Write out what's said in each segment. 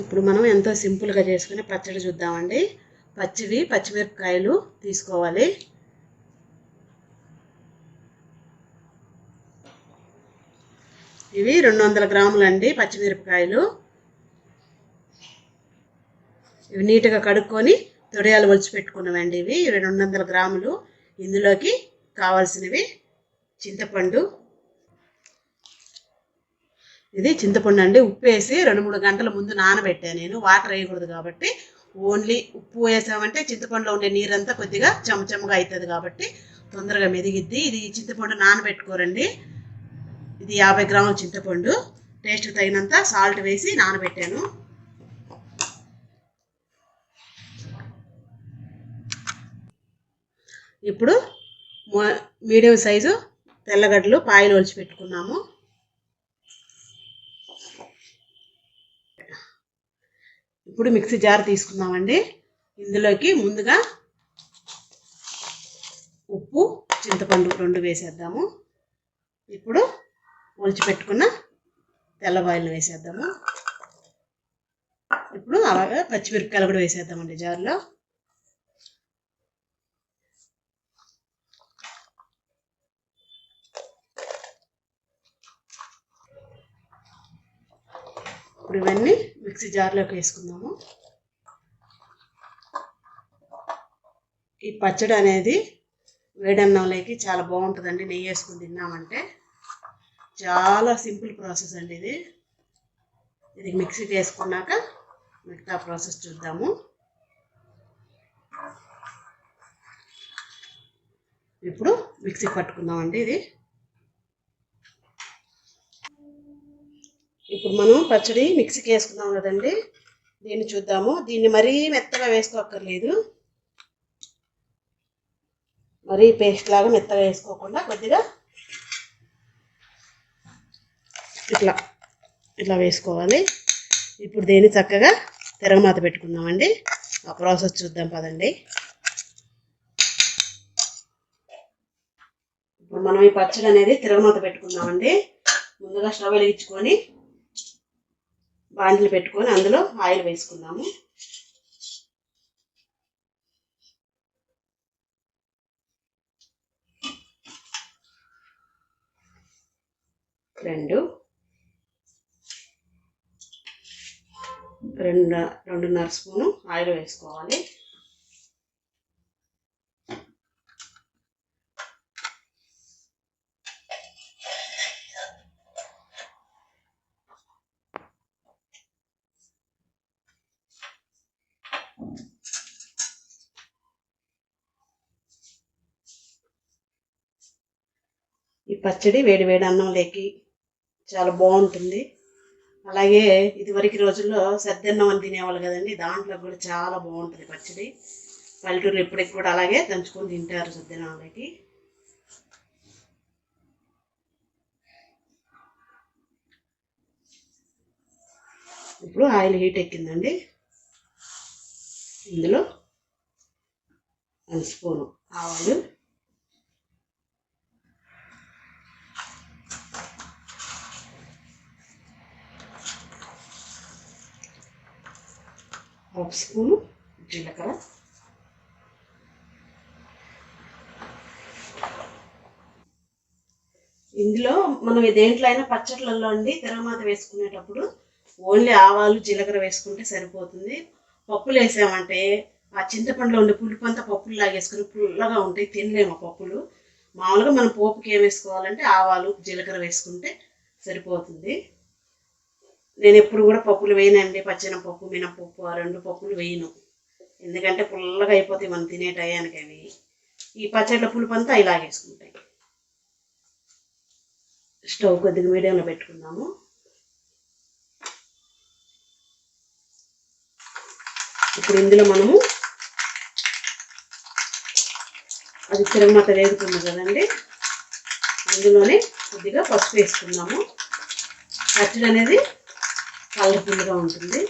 ఇప్పుడు మనం ఎంతో సింపుల్గా చేసుకుని పచ్చడి చూద్దామండి. పచ్చివి పచ్చిమిరపకాయలు తీసుకోవాలి. ఇవి రెండు వందల గ్రాములండి పచ్చిమిరపకాయలు. ఇవి నీట్గా కడుక్కొని తొడియాలు ఒలిచి పెట్టుకున్నామండి ఇవి. రెండు వందల గ్రాములు. ఇందులోకి కావాల్సినవి చింతపండు ఇది చింతపండు అండి. ఉప్పు వేసి రెండు మూడు గంటల ముందు నానబెట్టాను నేను. వాటర్ వేయకూడదు కాబట్టి ఓన్లీ ఉప్పు వేసామంటే చింతపండులో ఉండే నీరంతా కొద్దిగా చెమచెమగా అవుతుంది కాబట్టి తొందరగా మెదిగిద్ది. ఇది చింతపండు నానబెట్టుకోరండి. ఇది యాభై గ్రాముల చింతపండు. టేస్ట్ తగినంత సాల్ట్ వేసి నానబెట్టాను. ఇప్పుడు మీడియం సైజు తెల్లగడ్డలు పాయలు ఒలిచి పెట్టుకున్నాము ఇప్పుడు మిక్సీ జార్ తీసుకుందామండి. ఇందులోకి ముందుగా ఉప్పు చింతపండు రెండు వేసేద్దాము. ఇప్పుడు ఒలిచి పెట్టుకున్న తెల్లబాయలు వేసేద్దాము. ఇప్పుడు అలాగే పచ్చిమిరపకాయలు కూడా వేసేద్దామండి జార్లో. ఇప్పుడు ఇవన్నీ మిక్సీ జార్లోకి వేసుకుందాము. ఈ పచ్చడి అనేది వేడన్నంలోకి చాలా బాగుంటుందండి. నెయ్యి వేసుకుని తిన్నామంటే చాలా సింపుల్ ప్రాసెస్ అండి ఇది. ఇది మిక్సీకి వేసుకున్నాక మిగతా ప్రాసెస్ చూద్దాము. ఇప్పుడు మిక్సీ పట్టుకుందామండి ఇది. ఇప్పుడు మనం పచ్చడి మిక్సీకి వేసుకున్నాం కదండి. దీన్ని చూద్దాము. దీన్ని మరీ మెత్తగా వేసుకోక్కర్లేదు. మరీ పేస్ట్ లాగా మెత్తగా వేసుకోకుండా కొద్దిగా ఇట్లా ఇట్లా వేసుకోవాలి. ఇప్పుడు దీన్ని చక్కగా తిరగమాత పెట్టుకుందామండి. ఆ ప్రాసెస్ చూద్దాం పదండి. ఇప్పుడు మనం ఈ పచ్చడి అనేది తిరగమాత పెట్టుకుందామండి. ముందుగా స్టవ్ వెలిగించుకొని బాండ్లు పెట్టుకొని అందులో ఆయిల్ వేసుకుందాము. రెండు. రెండు రెండున్నర స్పూను ఆయిల్ వేసుకోవాలి. ఈ పచ్చడి వేడి వేడి అన్నంలోకి చాలా బాగుంటుంది. అలాగే ఇదివరకు రోజుల్లో సద్దన్నం అని తినేవాళ్ళు కదండి దాంట్లో కూడా చాలా బాగుంటుంది పచ్చడి. పల్లెటూరు ఇప్పటికి కూడా అలాగే దంచుకొని తింటారు సద్దనాలకి ఇప్పుడు ఆయిల్ హీట్ ఎక్కిందండి. ఇందులో వన్ స్పూను ఆవాలు హాఫ్ స్పూను జీలకర్ర. ఇందులో మనం దేంట్లో అయినా పచ్చట్లలో అండి తిరగమాత వేసుకునేటప్పుడు ఓన్లీ ఆవాలు జీలకర్ర వేసుకుంటే సరిపోతుంది. పప్పులు వేసామంటే ఆ చింతపండులో ఉండే పులుపు అంతా పప్పులు లాగేసుకుని పుల్లగా ఉంటాయి తినలేము పప్పులు. మామూలుగా మనం పోపుకి ఏం వేసుకోవాలంటే ఆవాలు జీలకర్ర వేసుకుంటే సరిపోతుంది. నేను ఎప్పుడు కూడా పప్పులు వేయనండి. పచ్చెనపప్పు మినపప్పు ఆ రెండు పప్పులు వేయను. ఎందుకంటే పుల్లగా అయిపోతాయి మనం తినే టయానికి అవి. ఈ పచ్చళ్ళ పులుపు అంతా ఇలాగేసుకుంటాయి స్టవ్ కొద్దిగా మీడియంలో పెట్టుకున్నాము. ఇప్పుడు ఇందులో మనము అది తిరగమత వేగుతుంది కదండి. ఇందులోనే కొద్దిగా పసుపు వేసుకున్నాము. పచ్చడి అనేది కలర్ఫుల్గా ఉంటుంది.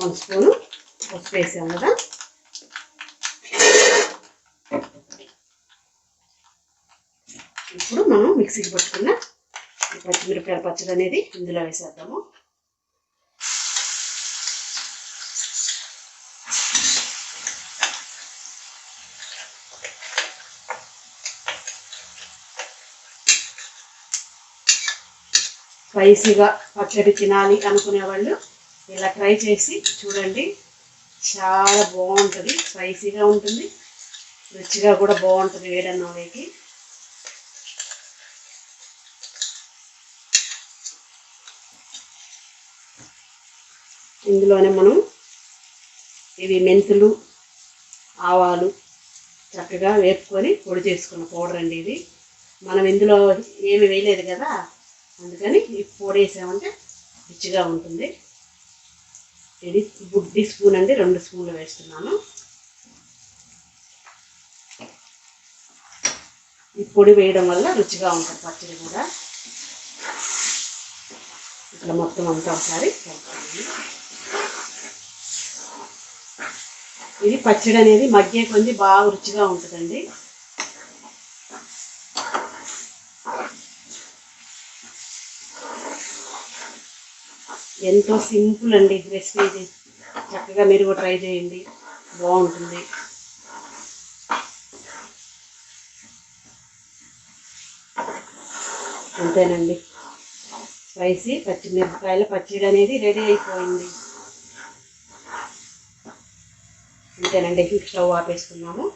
వన్ స్పూను పసుపు వేసాం కదా. ఇప్పుడు మనం మిక్సీకి పట్టుకున్న పచ్చిమిరపకాయ పచ్చడి అనేది ఇందులో వేసేద్దాము. స్పైసీగా పచ్చడి తినాలి అనుకునే వాళ్ళు ఇలా ట్రై చేసి చూడండి. చాలా బాగుంటుంది స్పైసీగా ఉంటుంది రుచిగా కూడా బాగుంటుంది వేడన్నంలోకి ఇందులోనే మనం ఇవి మెంతులు ఆవాలు చక్కగా వేపుకొని పొడి చేసుకున్న పౌడర్ అండి ఇది. మనం ఇందులో ఏమి వేయలేదు కదా అందుకని ఈ పొడి వేసామంటే రుచిగా ఉంటుంది. ఇది బుడ్డి స్పూన్ అండి రెండు స్పూన్లు వేస్తున్నాను. ఈ పొడి వేయడం వల్ల రుచిగా ఉంటుంది పచ్చడి కూడా. ఇట్లా మొత్తం అంతా ఒకసారి ఇది పచ్చడి అనేది మగ్గే కొంది బాగా రుచిగా ఉంటుందండి. ఎంతో సింపుల్ అండి రెసిపీ ఇది. చక్కగా మీరు కూడా ట్రై చేయండి. బాగుంటుంది. అంతేనండి. స్పైసీ పచ్చిమిరపకాయల పచ్చడి అనేది రెడీ అయిపోయింది. అంతేనండి. స్టవ్ ఆపేసుకున్నాము.